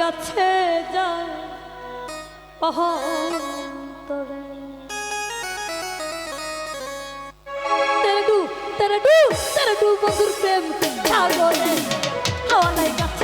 কাছে যায় অহন্তরে তেরে ডু তেরে ডু তেরে ডু মধুর প্রেম সাগরে হাওয়া নাই কাছে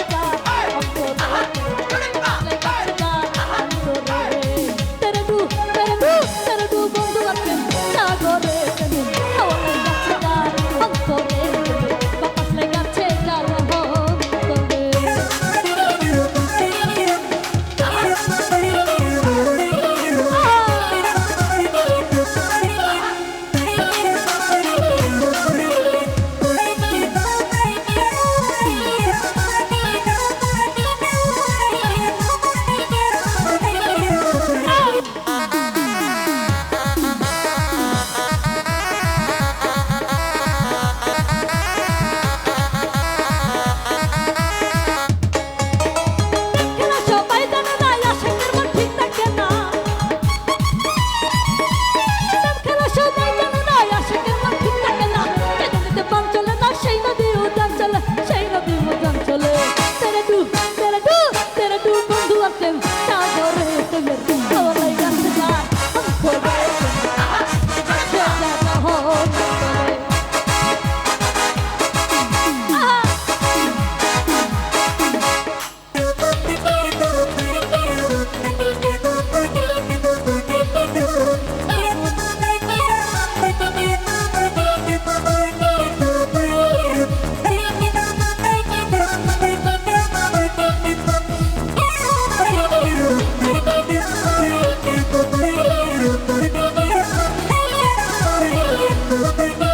Thank you.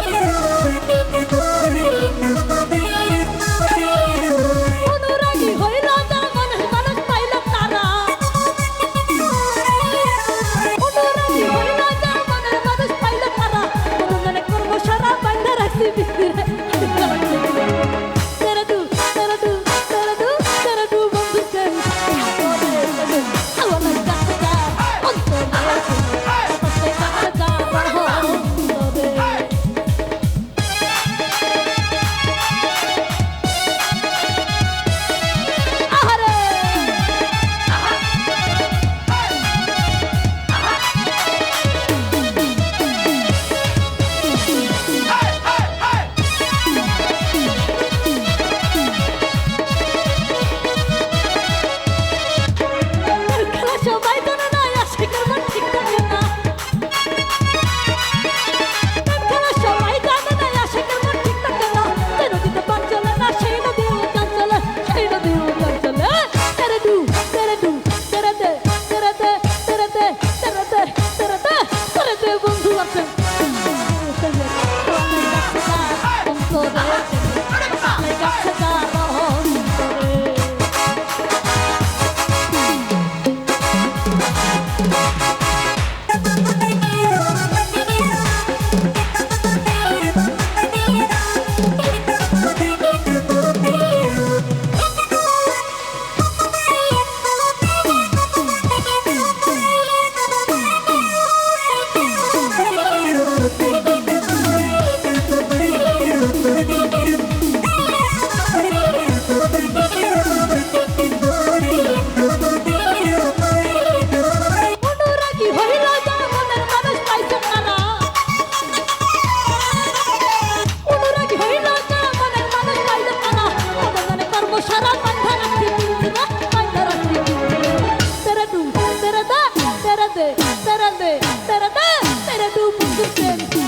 Listen.